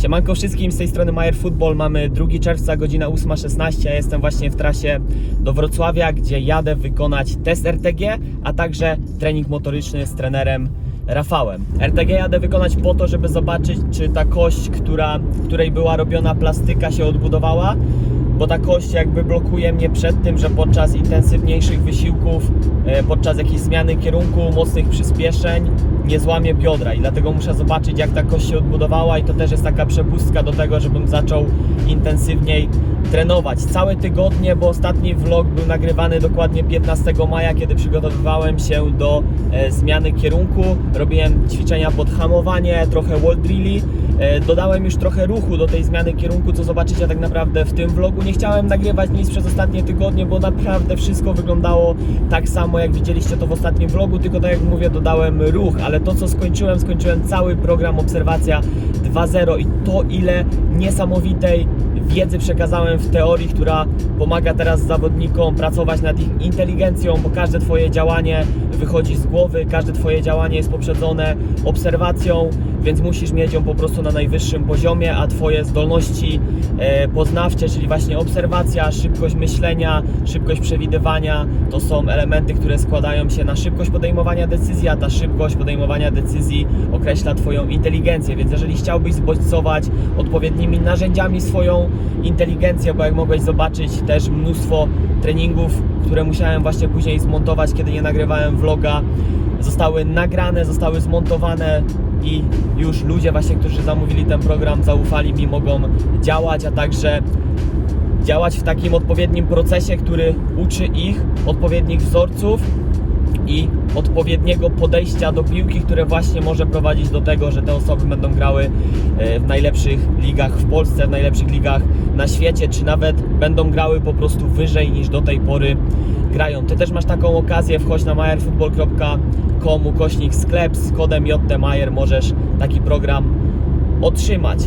Siemanko wszystkim, z tej strony Majer Football. Mamy 2 czerwca, godzina 8.16. Ja jestem właśnie w trasie do Wrocławia, gdzie jadę wykonać test RTG, a także trening motoryczny z trenerem Rafałem. RTG jadę wykonać po to, żeby zobaczyć, czy ta kość, która, której była robiona plastyka, się odbudowała, bo ta kość jakby blokuje mnie przed tym, że podczas intensywniejszych wysiłków, e, podczas jakiejś zmiany kierunku, mocnych przyspieszeń nie złamie biodra i dlatego muszę zobaczyć jak ta kość się odbudowała i to też jest taka przepustka do tego, żebym zaczął intensywniej trenować. Całe tygodnie, bo ostatni vlog był nagrywany dokładnie 15 maja, kiedy przygotowywałem się do e, zmiany kierunku. Robiłem ćwiczenia pod hamowanie, trochę wall drilli. E, dodałem już trochę ruchu do tej zmiany kierunku, co zobaczycie tak naprawdę w tym vlogu. Nie chciałem nagrywać nic przez ostatnie tygodnie, bo naprawdę wszystko wyglądało tak samo, jak widzieliście to w ostatnim vlogu, tylko tak jak mówię, dodałem ruch, ale to co skończyłem, skończyłem cały program Obserwacja 2.0 i to ile niesamowitej wiedzy przekazałem w teorii, która pomaga teraz zawodnikom pracować nad ich inteligencją, bo każde Twoje działanie wychodzi z głowy, każde Twoje działanie jest poprzedzone obserwacją, więc musisz mieć ją po prostu na najwyższym poziomie, a Twoje zdolności e, poznawcze, czyli właśnie obserwacja, szybkość myślenia, szybkość przewidywania, to są elementy, które składają się na szybkość podejmowania decyzji, a ta szybkość podejmowania decyzji określa Twoją inteligencję, więc jeżeli chciałbyś zbodźcować odpowiednimi narzędziami swoją inteligencję, bo jak mogłeś zobaczyć też mnóstwo treningów, które musiałem właśnie później zmontować, kiedy nie nagrywałem vloga, zostały nagrane, zostały zmontowane i już ludzie właśnie, którzy zamówili ten program, zaufali mi, mogą działać, a także działać w takim odpowiednim procesie, który uczy ich odpowiednich wzorców i odpowiedniego podejścia do piłki, które właśnie może prowadzić do tego, że te osoby będą grały e, w najlepszych ligach w Polsce, w najlepszych ligach na świecie, czy nawet będą grały po prostu wyżej niż do tej pory grają. Ty też masz taką okazję, wchodź na majerfootball.com ukośnik sklep z kodem JTMajer możesz taki program otrzymać.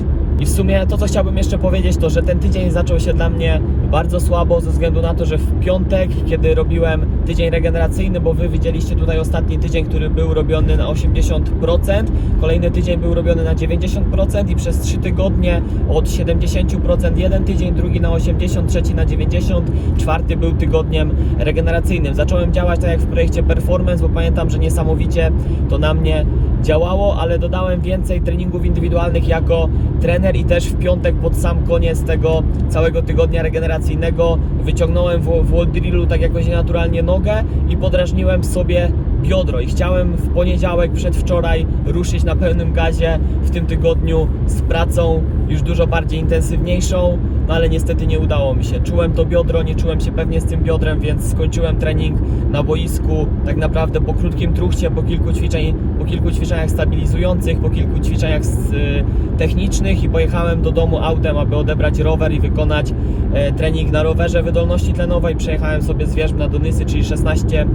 I w sumie to, co chciałbym jeszcze powiedzieć, to że ten tydzień zaczął się dla mnie bardzo słabo ze względu na to, że w piątek, kiedy robiłem tydzień regeneracyjny, bo wy widzieliście tutaj ostatni tydzień, który był robiony na 80%, kolejny tydzień był robiony na 90% i przez 3 tygodnie od 70% jeden tydzień, drugi na 80, trzeci na 90, czwarty był tygodniem regeneracyjnym. Zacząłem działać tak jak w projekcie Performance, bo pamiętam, że niesamowicie to na mnie działało, ale dodałem więcej treningów indywidualnych jako trener i też w piątek pod sam koniec tego całego tygodnia regeneracyjnego wyciągnąłem w, w drillu tak jakoś naturalnie nogę i podrażniłem sobie biodro. I chciałem w poniedziałek przedwczoraj ruszyć na pełnym gazie. W tym tygodniu z pracą już dużo bardziej intensywniejszą, no ale niestety nie udało mi się. Czułem to biodro, nie czułem się pewnie z tym biodrem, więc skończyłem trening na boisku tak naprawdę po krótkim truchcie, po kilku ćwiczeń, po kilku ćwiczeniach stabilizujących, po kilku ćwiczeniach y, technicznych i pojechałem do domu autem, aby odebrać rower i wykonać e, trening na rowerze wydolności tlenowej. Przejechałem sobie z Wierzbna do Nysy, czyli 16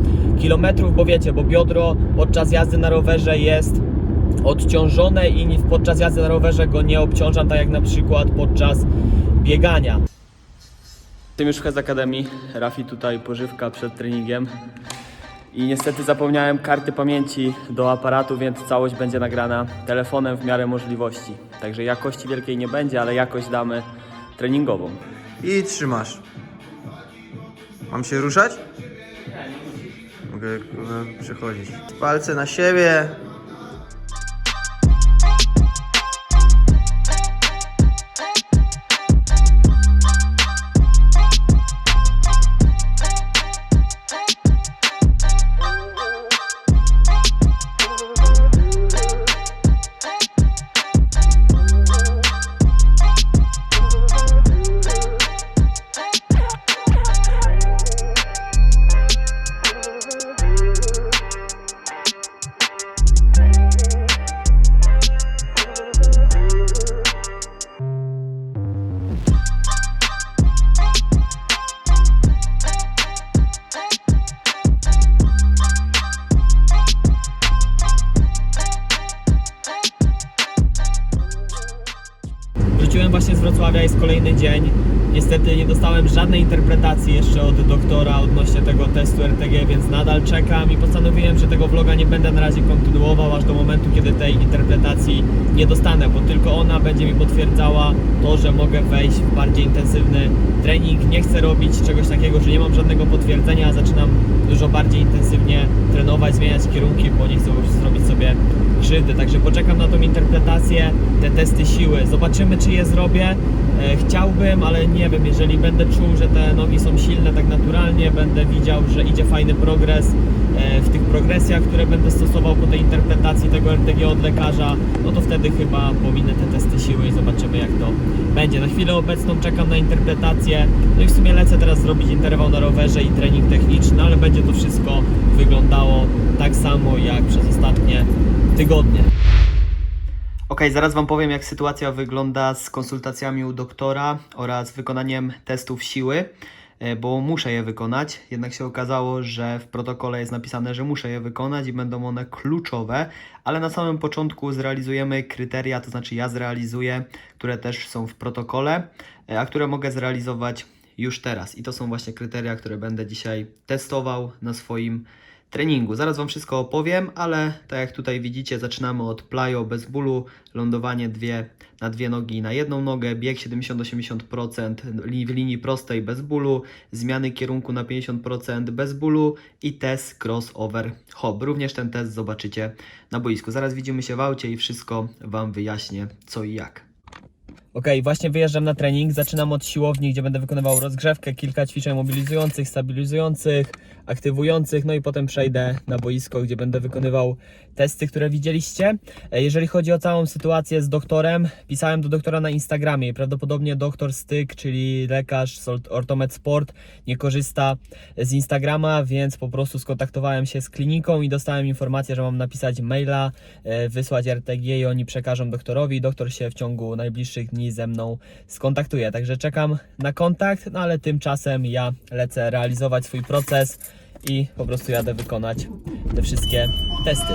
km, bo wiecie, bo biodro podczas jazdy na rowerze jest odciążone i podczas jazdy na rowerze go nie obciążam, tak jak na przykład podczas biegania. Tym już w z Akademii. Rafi tutaj pożywka przed treningiem. I niestety zapomniałem karty pamięci do aparatu, więc całość będzie nagrana telefonem w miarę możliwości. Także jakości wielkiej nie będzie, ale jakość damy treningową. I trzymasz. Mam się ruszać? Mogę kurwa, przechodzić. Palce na siebie. Wróciłem właśnie z Wrocławia, jest kolejny dzień. Niestety nie dostałem żadnej interpretacji jeszcze od doktora odnośnie tego testu RTG, więc nadal czekam i postanowiłem, że tego vloga nie będę na razie kontynuował aż do momentu, kiedy tej interpretacji nie dostanę, bo tylko ona będzie mi potwierdzała to, że mogę wejść w bardziej intensywny trening. Nie chcę robić czegoś takiego, że nie mam żadnego potwierdzenia, zaczynam dużo bardziej intensywnie trenować, zmieniać kierunki, bo nie chcę zrobić sobie krzywdy. Także poczekam na tą interpretację, te testy siły. Zobaczymy, czy je zrobię. E, Chciałbym, ale nie wiem, jeżeli będę czuł, że te nogi są silne tak naturalnie, będę widział, że idzie fajny progres w tych progresjach, które będę stosował po tej interpretacji tego RTG od lekarza, no to wtedy chyba pominę te testy siły i zobaczymy jak to będzie. Na chwilę obecną czekam na interpretację, no i w sumie lecę teraz zrobić interwał na rowerze i trening techniczny, ale będzie to wszystko wyglądało tak samo jak przez ostatnie tygodnie. Ok, zaraz Wam powiem, jak sytuacja wygląda z konsultacjami u doktora oraz wykonaniem testów siły, e, bo muszę je wykonać. Jednak się okazało, że w protokole jest napisane, że muszę je wykonać i będą one kluczowe, ale na samym początku zrealizujemy kryteria, to znaczy ja zrealizuję, które też są w protokole, e, a które mogę zrealizować już teraz. I to są właśnie kryteria, które będę dzisiaj testował na swoim treningu. Zaraz Wam wszystko opowiem, ale tak jak tutaj widzicie, zaczynamy od plyo bez bólu, lądowanie dwie, na dwie nogi i na jedną nogę, bieg 70-80% li- w linii prostej bez bólu, zmiany kierunku na 50% bez bólu i test crossover hop. Również ten test zobaczycie na boisku. Zaraz widzimy się w aucie i wszystko Wam wyjaśnię co i jak. Ok, właśnie wyjeżdżam na trening. Zaczynam od siłowni, gdzie będę wykonywał rozgrzewkę, kilka ćwiczeń mobilizujących, stabilizujących, aktywujących, no i potem przejdę na boisko, gdzie będę wykonywał testy, które widzieliście. E, Jeżeli chodzi o całą sytuację z doktorem, pisałem do doktora na Instagramie prawdopodobnie doktor Styk, czyli lekarz z Ort- Ortomed Sport, nie korzysta z Instagrama, więc po prostu skontaktowałem się z kliniką i dostałem informację, że mam napisać maila, e, wysłać RTG i oni przekażą doktorowi. Doktor się w ciągu najbliższych dni ze mną skontaktuje. Także czekam na kontakt, no ale tymczasem ja lecę realizować swój proces i po prostu jadę wykonać te wszystkie testy.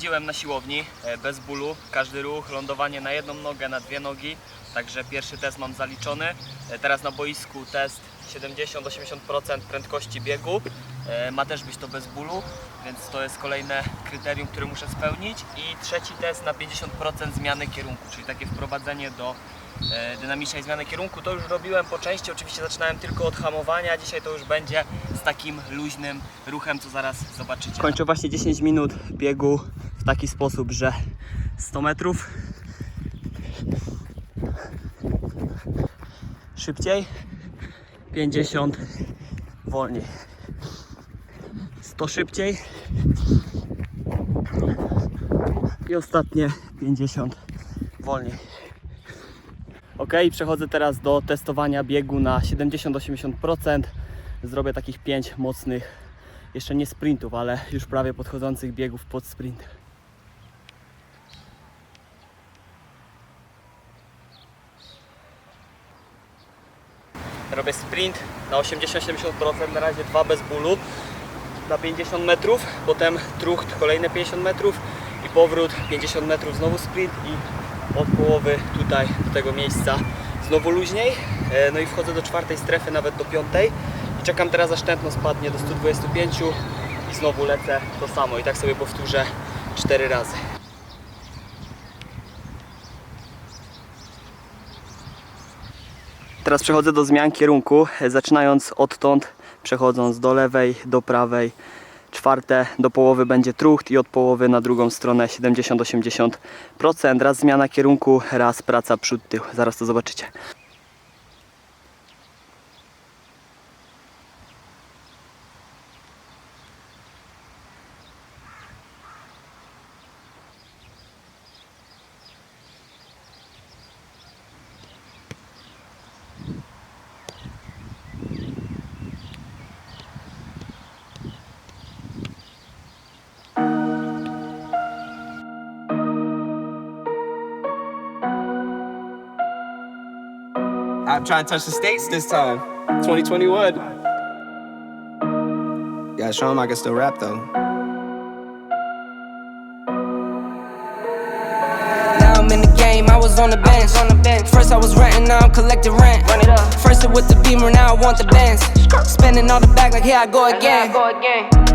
Sprawdziłem na siłowni, e, bez bólu, każdy ruch, lądowanie na jedną nogę, na dwie nogi, także pierwszy test mam zaliczony. E, Teraz na boisku test 70-80% prędkości biegu, E, ma też być to bez bólu, więc to jest kolejne kryterium, które muszę spełnić. I trzeci test na 50% zmiany kierunku, czyli takie wprowadzenie do dynamicznej zmiany kierunku. To już robiłem po części, oczywiście zaczynałem tylko od hamowania, dzisiaj to już będzie z takim luźnym ruchem, co zaraz zobaczycie. Kończę właśnie 10 minut biegu w taki sposób, że 100 metrów szybciej, 50 wolniej. 100 szybciej i ostatnie 50 wolniej. Ok, przechodzę teraz do testowania biegu na 70-80%. Zrobię takich 5 mocnych, jeszcze nie sprintów, ale już prawie podchodzących biegów pod sprint. Robię sprint na 80-70%, na razie dwa bez bólu na 50 metrów, potem trucht kolejne 50 metrów i powrót 50 metrów, znowu sprint i od połowy tutaj do tego miejsca znowu luźniej. E, No i wchodzę do czwartej strefy, nawet do piątej i czekam teraz aż tętno spadnie do 125 i znowu lecę to samo i tak sobie powtórzę 4 razy. Teraz przechodzę do zmian kierunku, zaczynając odtąd, przechodząc do lewej, do prawej. Czwarte do połowy będzie trucht i od połowy na drugą stronę 70-80%. Raz zmiana kierunku, raz praca przód tył. Zaraz to zobaczycie. I'm trying to touch the states this time. 2021. Gotta show 'em I can still rap though. Now I'm in the game, I was on the bench. On the bench. First I was renting, now I'm collecting rent. Run it up. First it with the beamer, now I want the Benz. Spending all the back like here I go again.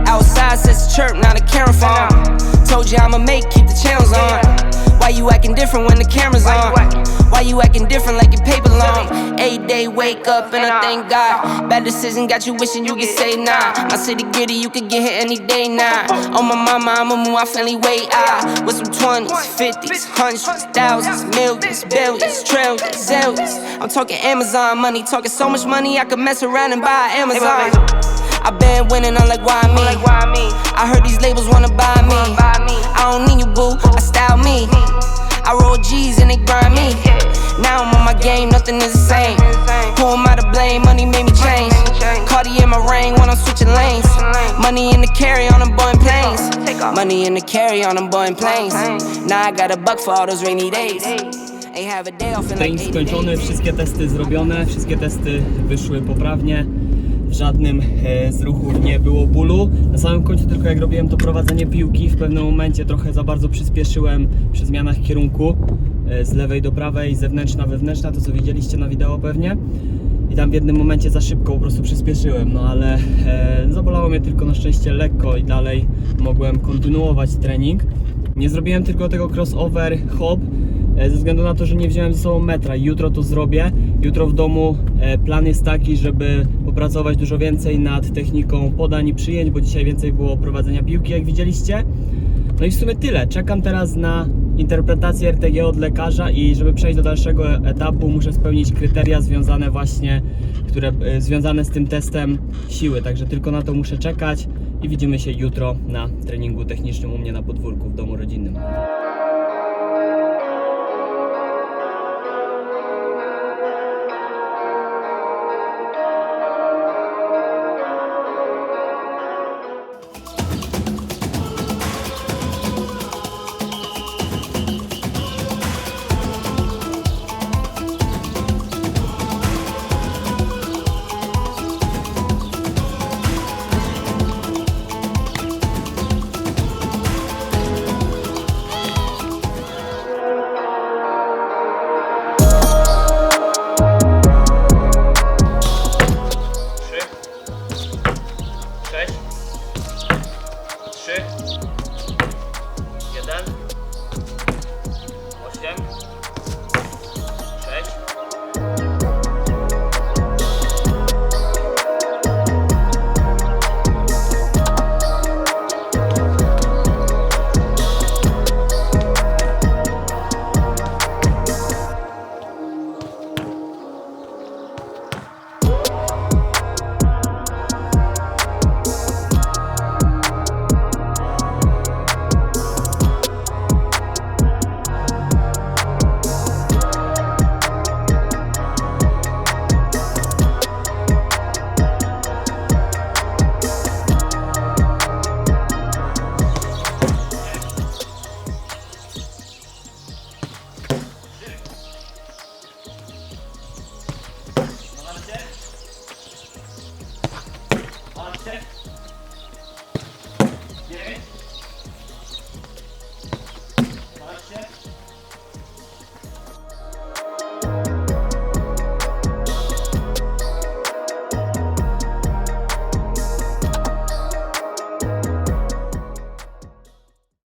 Outside says chirp, now the camera phone. Told you I'ma make, keep the channels on. Why you acting different when the camera's on? Why you acting different like your paper long? Eight day wake up and I thank God. Bad decision got you wishing you could say nah. My city gritty, you could get hit any day now. On my mama, I'ma move my family way out. With some 20s, 50s, hundreds, thousands, millions, billions, trillions, zillions. I'm talking Amazon money, talking so much money I could mess around and buy Amazon. I been winning, I'm like, why me? I heard these labels wanna buy me. I don't need you, boo, I style me. I roll G's and they grind me. Now I'm on my game, nothing is the same. Who am I to blame? Money made me change. Cardi in my ring when I'm switching lanes. Money in the carry on them Boeing planes. Money in the carry on them Boeing planes. Now I got a buck for all those rainy days. Ain't have a day off in like Trening 80 skończony, wszystkie testy zrobione, wszystkie testy wyszły poprawnie. Żadnym e, z ruchów nie było bólu. Na samym końcu tylko jak robiłem to prowadzenie piłki, w pewnym momencie trochę za bardzo przyspieszyłem przy zmianach kierunku e, z lewej do prawej, zewnętrzna, wewnętrzna, to co widzieliście na wideo pewnie. I tam w jednym momencie za szybko po prostu przyspieszyłem, no ale e, zabolało mnie tylko na szczęście lekko i dalej mogłem kontynuować trening. Nie zrobiłem tylko tego crossover hop, e, ze względu na to, że nie wziąłem ze sobą metra. Jutro to zrobię. Jutro w domu e, plan jest taki, żeby popracować dużo więcej nad techniką podań i przyjęć, bo dzisiaj więcej było prowadzenia piłki, jak widzieliście. No i w sumie tyle. Czekam teraz na interpretację RTG od lekarza i żeby przejść do dalszego etapu muszę spełnić kryteria związane właśnie, które e, związane z tym testem siły. Także tylko na to muszę czekać i widzimy się jutro na treningu technicznym u mnie na podwórku w domu rodzinnym.